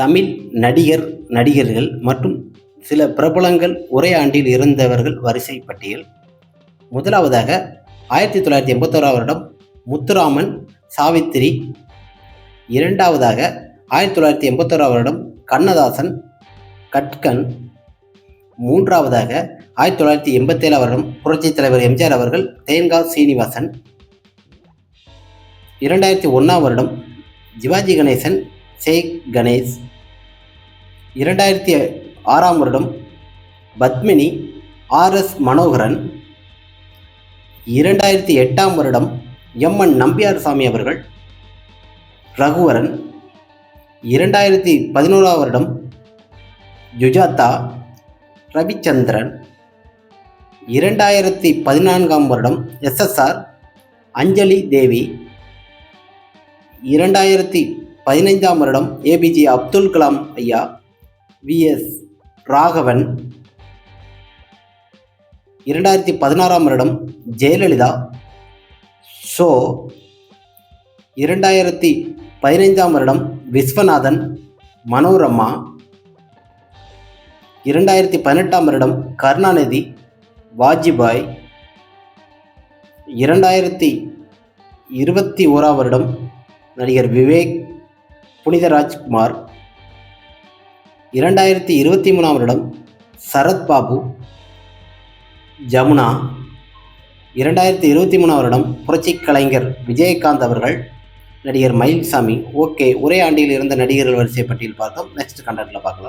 தமிழ் நடிகர் நடிகர்கள் மற்றும் சில பிரபலங்கள் ஒரே ஆண்டில் இருந்தவர்கள் வரிசை பட்டியல். முதலாவதாக ஆயிரத்தி தொள்ளாயிரத்தி எண்பத்தோராம் வருடம் முத்துராமன் சாவித்திரி. இரண்டாவதாக ஆயிரத்தி தொள்ளாயிரத்தி எண்பத்தோராம் வருடம் கண்ணதாசன் கட்கன். மூன்றாவதாக ஆயிரத்தி தொள்ளாயிரத்தி எண்பத்தேழாம் வருடம் புரட்சித் தலைவர் எம்ஜிஆர் அவர்கள் தேன்கா சீனிவாசன். இரண்டாயிரத்தி ஒன்றாம் வருடம் சிவாஜி கணேசன் சேக் கணேஷ் இரண்டாயிரத்தி ஆறாம் வருடம் பத்மினி ஆர்எஸ் மனோகரன். இரண்டாயிரத்தி எட்டாம் வருடம் எம்என் நம்பியார் சாமி அவர்கள். ரகுவரன். இரண்டாயிரத்தி பதினோராம் வருடம் ஜுஜாதா ரவிச்சந்திரன். இரண்டாயிரத்தி பதினான்காம் வருடம் எஸ்எஸ்ஆர் அஞ்சலி தேவி. இரண்டாயிரத்தி பதினைந்தாம் வருடம் ஏபிஜே அப்துல் கலாம் ஐயா விஎஸ் ராகவன். இரண்டாயிரத்தி பதினாறாம் வருடம் ஜெயலலிதா. ஷோ இரண்டாயிரத்தி பதினைந்தாம் வருடம் விஸ்வநாதன் மனோரமா. இரண்டாயிரத்தி பதினெட்டாம் வருடம் கருணாநிதி வாஜ்பாய். இரண்டாயிரத்தி இருபத்தி ஓராம் வருடம் நடிகர் விவேக் புனித ராஜ்குமார் இரண்டாயிரத்தி இருபத்தி மூணாம் வருடம் சரத்பாபு ஜமுனா. இரண்டாயிரத்தி இருபத்தி மூணாம் வருடம் புரட்சி கலைஞர் விஜயகாந்த் அவர்கள் நடிகர் மயில்சாமி. ஓகே ஒரே ஆண்டில் இருந்த நடிகர்கள் வரிசை பட்டியல் பார்த்தோம் நெக்ஸ்ட் கண்டென்ட்டில் பார்க்கலாம்.